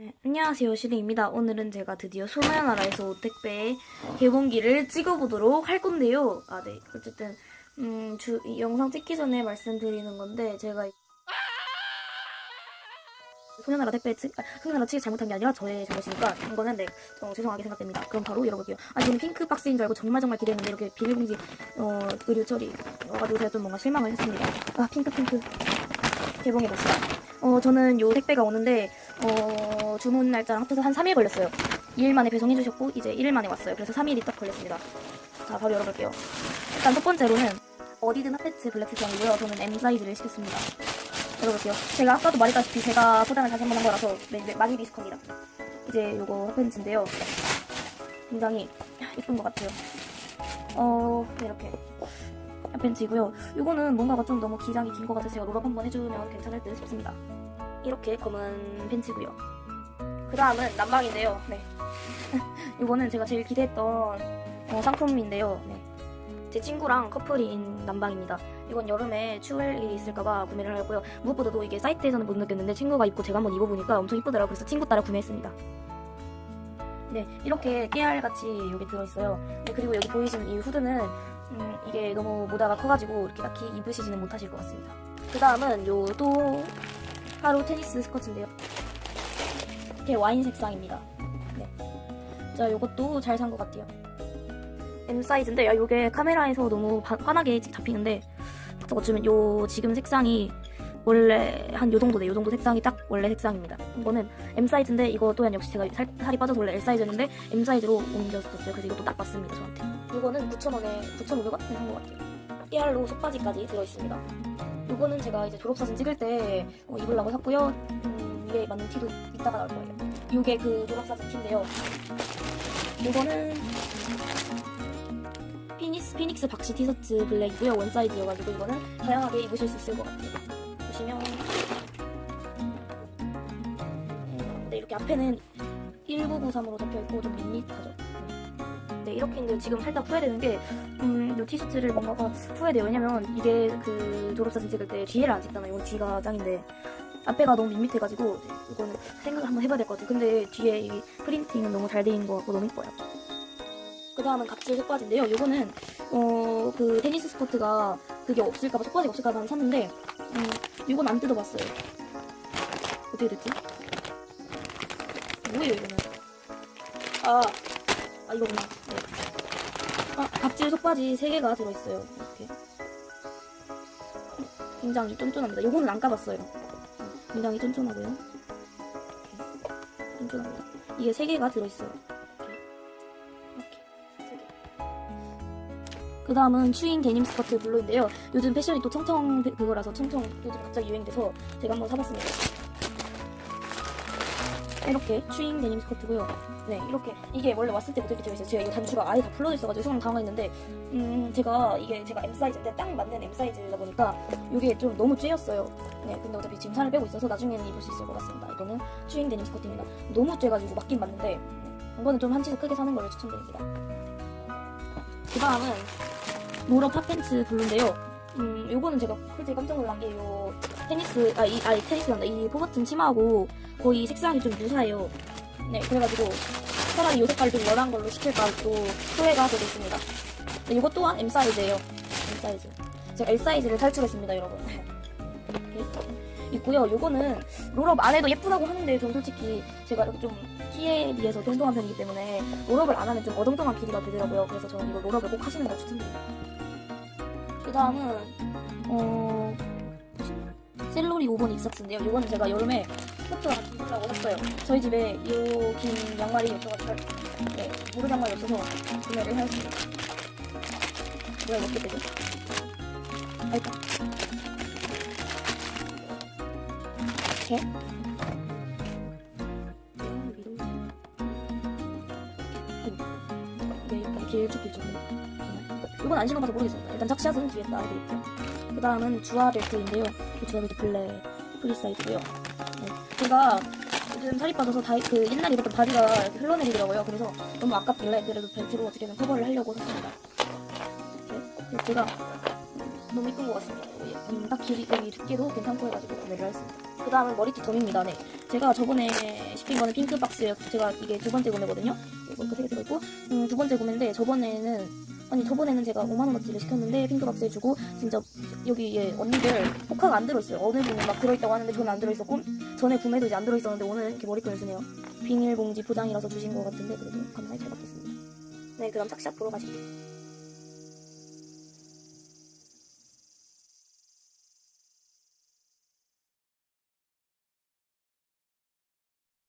네, 안녕하세요 시리입니다. 오늘은 제가 드디어 소마의 나라에서 오택배 개봉기를 찍어보도록 할 건데요. 아 네, 어쨌든 음, 주, 이 영상 찍기 전에 말씀드리는 건데 제가 소녀나라 택배 찍, 아, 소녀나라 측이 잘못한 게 아니라 저의 잘못이니까 이거는 네, 어, 죄송하게 생각됩니다. 그럼 바로 열어볼게요. 아 저는 핑크 박스인 줄 알고 정말 정말 기대했는데 이렇게 비닐봉지 어, 의류 처리 와가지고 제가 좀 뭔가 실망을 했습니다. 아 핑크 핑크 개봉해봅시다. 어 저는 요 택배가 오는데 어, 주문 날짜랑 합쳐서 한 3일 걸렸어요. 2일 만에 배송해 주셨고, 이제 1일 만에 왔어요. 그래서 3일이 딱 걸렸습니다. 자, 바로 열어볼게요. 일단 첫 번째로는, 어디든 핫패츠 블랙 세상이고요. 저는 M 사이즈를 시켰습니다. 열어볼게요. 제가 아까도 말했다시피 제가 포장을 다시 한 번 한 거라서 네, 네, 많이 비슷합니다. 이제 요거 핫팬츠인데요. 굉장히 예쁜 것 같아요. 어, 네, 이렇게. 핫팬츠이고요. 요거는 뭔가가 좀 너무 기장이 긴 것 같아서 제가 롤업 한번 해주면 괜찮을 듯 싶습니다. 이렇게 검은 팬츠고요. 그 다음은 난방인데요. 네. 이거는 제가 제일 기대했던 어, 상품인데요. 네. 제 친구랑 커플인 난방입니다. 이건 여름에 추울 일이 있을까봐 구매를 하였고요. 무엇보다도 이게 사이트에서는 못 느꼈는데 친구가 입고 제가 한번 입어보니까 엄청 이쁘더라고요. 그래서 친구 따라 구매했습니다. 네, 이렇게 깨알같이 여기 들어있어요. 네, 그리고 여기 보이시는 이 후드는 음, 이게 너무 모다가 커가지고 이렇게 딱히 입으시지는 못하실 것 같습니다. 그 다음은 요 또 하루 테니스 스커츠인데요. 이렇게 와인 색상입니다. 네. 자, 요것도 잘 산 것 같아요. M 사이즈인데, 야, 요게 카메라에서 너무 바- 환하게 잡히는데, 딱 어쩌면 요 지금 색상이 원래 한 요 정도 네. 요 정도 색상이 딱 원래 색상입니다. 이거는 M 사이즈인데, 이거 또한 역시 제가 살, 살이 빠져서 원래 L 사이즈였는데, M 사이즈로 옮겼었어요. 그래서 이것도 딱 맞습니다, 저한테. 이거는 9,000원에, 9,500원? 한것 같아요. 깨알로 속바지까지 들어있습니다. 요거는 제가 이제 졸업사진 찍을 때 어, 입으려고 샀고요. 음, 이게 맞는 티도 이따가 나올 거예요. 요게 그 졸업사진 티인데요. 요거는 피닉스, 피닉스 박시 티셔츠 블랙이고요. 원 사이즈여가지고 이거는 다양하게 입으실 수 있을 것 같아요. 보시면 음, 네, 이렇게 앞에는 1993으로 적혀있고 좀 밋밋하죠. 네. 네, 이렇게 있는데 지금 살짝 후회되는 게 음, 이 티셔츠를 뭔가가 후회돼요. 왜냐면 이게 그 졸업사진 찍을 때 뒤에를 안 찍잖아요. 이건 뒤가 짱인데 앞에가 너무 밋밋해가지고 이거는 생각을 한번 해봐야 될 것 같아요. 근데 뒤에 이 프린팅은 너무 잘 돼 있는 것 같고 너무 이뻐요. 그 다음은 갑질 속바지인데요. 이거는 어, 그 테니스 스커트가 그게 없을까봐 속바지가 없을까봐 샀는데 음, 이건 안 뜯어봤어요. 어떻게 됐지? 뭐예요 이거는? 아, 아 이거구나. 네. 아, 갑질 속바지 3개가 들어있어요. 이렇게. 굉장히 쫀쫀합니다. 요거는 안 까봤어요. 굉장히 쫀쫀하고요. 쫀쫀합니다. 이게 3개가 들어있어요. 이렇게. 이렇게. 3개. 그 다음은 추인 데님 스커트 블루인데요. 요즘 패션이 또 청청 그거라서 청청 요즘 갑자기 유행돼서 제가 한번 사봤습니다. 이렇게 추인 데님 스커트고요. 네, 이렇게 이게 원래 왔을 때부터 이렇게 되어있어요. 제가 이거 단추가 아예 다 풀러져 있어가지고 조금 당황 했는데 음, 제가 이게 제가 M 사이즈인데 딱 맞는 M 사이즈다 보니까 이게 좀 너무 쬐였어요. 네, 근데 어차피 지금 살을 빼고 있어서 나중에는 입을 수 있을 것 같습니다. 이거는 추잉 데님 스커트입니다. 너무 쬐가지고 맞긴 맞는데 네, 이거는 좀 한 치수 크게 사는 걸로 추천드립니다. 그 다음은 노러 팝팬츠 블루인데요. 음, 요거는 제가 솔직히 깜짝 놀란 게 요 테니스, 아, 이, 아니, 테니스란다. 이 포버튼 치마하고 거의 색상이 좀 유사해요. 네, 그래가지고 차라리 요 색깔 좀 연한 걸로 시킬까 또 후회가 되고 있습니다. 네, 이것 또한 M 사이즈예요. M 사이즈. 제가 L 사이즈를 탈출했습니다, 여러분. 이렇게 있고요. 요거는 롤업 안 해도 예쁘다고 하는데 전 솔직히 제가 이렇게 좀 키에 비해서 동동한 편이기 때문에 롤업을 안 하면 좀 어동동한 길이가 되더라고요. 그래서 저는 이거 롤업을 꼭 하시는 걸 추천드립니다. 그 다음은 어 셀로리 5번 익삭스인데요. 요거는 제가 여름에 스커트가 같이 입으려고 샀어요. 저희 집에 이 긴 양말이 없어가지고 네, 무릎 양말이 없어서 구매를 하였습니다. 뭐야 몇개 되죠? 아 일단 이렇게 이게 약간 길쭉길쭉 이건 안 신어봐서 모르겠습니다. 일단 착샷은 뒤에 따라드릴게요. 그 다음은 주화 벨트인데요. 이 주화 벨트 블랙 프리 사이즈고요. 네. 제가 요즘 살이 빠져서 다이, 그 옛날에 입었던 바지가 이렇게 흘러내리더라고요. 그래서 너무 아깝길래 그래도 벨트로 어떻게든 커버를 하려고 샀습니다. 이렇게. 제가 너무 이쁜 것 같습니다. 음, 딱 길이, 여기 두께도 괜찮고 해가지고 구매를 했습니다. 그 다음은 머리띠 덤입니다. 네. 제가 저번에 시킨 거는 핑크 박스예요. 제가 이게 두 번째 구매거든요. 이거 이렇게 세 개 들어있고 음, 두 번째 구매인데 저번에는 아니 저번에는 제가 5만 원어치를 시켰는데 핑크 박스에 주고 진짜 여기 얘 언니들 포카가 안 들어있어요. 어느 분은 막 들어있다고 하는데 저는 안 들어있었고 전에 구매도 이제 안 들어있었는데 오늘 이렇게 머리끈을 주네요. 비닐봉지 포장이라서 주신 것 같은데 그래도 감사히 잘 받겠습니다. 네 그럼 착샷 보러 가시죠.